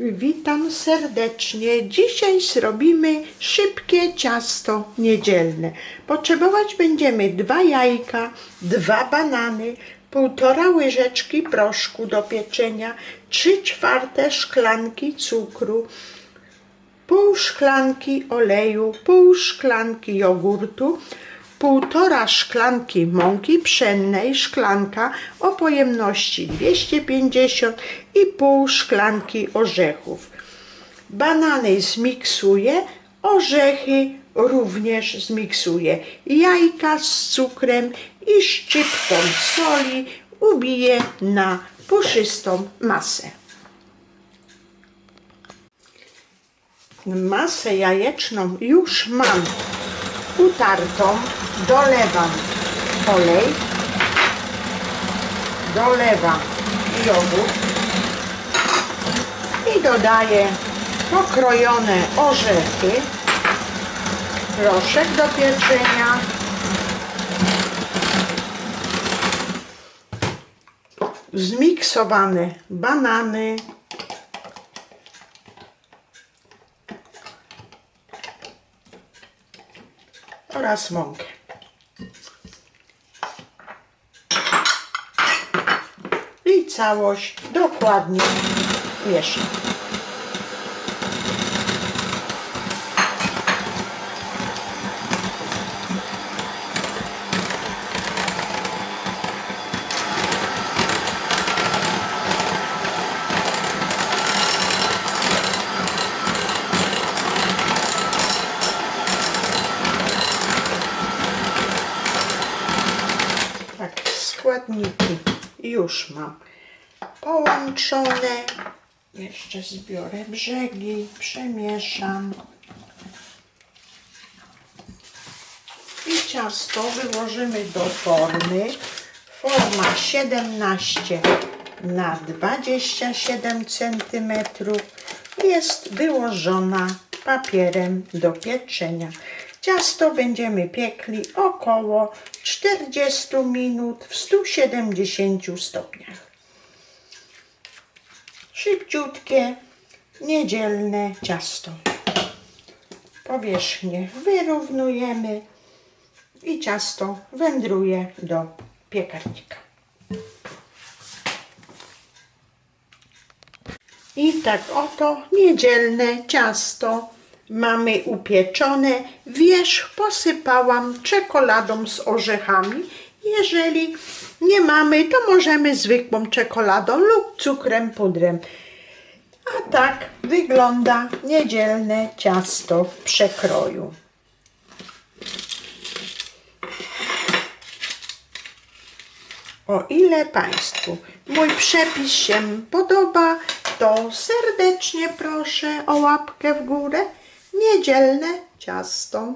Witam serdecznie. Dzisiaj zrobimy szybkie ciasto niedzielne. Potrzebować będziemy dwa jajka, dwa banany, półtora łyżeczki proszku do pieczenia, trzy czwarte szklanki cukru, pół szklanki oleju, pół szklanki jogurtu, półtora szklanki mąki pszennej, szklanka o pojemności 250 i pół szklanki orzechów. Banany zmiksuję, orzechy również zmiksuję. Jajka z cukrem i szczyptą soli ubiję na puszystą masę. Masę jajeczną już mam utartą. Dolewam olej, dolewam jogurt i dodaję pokrojone orzechy, proszek do pieczenia, zmiksowane banany, oraz mąkę. I całość dokładnie mieszam. Tak, składniki już mam połączone. Jeszcze zbiorę brzegi, przemieszam. I ciasto wyłożymy do formy. Forma 17 na 27 cm jest wyłożona papierem do pieczenia. Ciasto będziemy piekli około 40 minut w 170 stopniach. Szybciutkie, niedzielne ciasto. Powierzchnię wyrównujemy i ciasto wędruje do piekarnika. I tak oto niedzielne ciasto mamy upieczone. Wierzch posypałam czekoladą z orzechami. Jeżeli nie mamy, to możemy zwykłą czekoladą lub cukrem pudrem. A tak wygląda niedzielne ciasto w przekroju. O ile Państwu mój przepis się podoba, to serdecznie proszę o łapkę w górę. Niedzielne ciasto.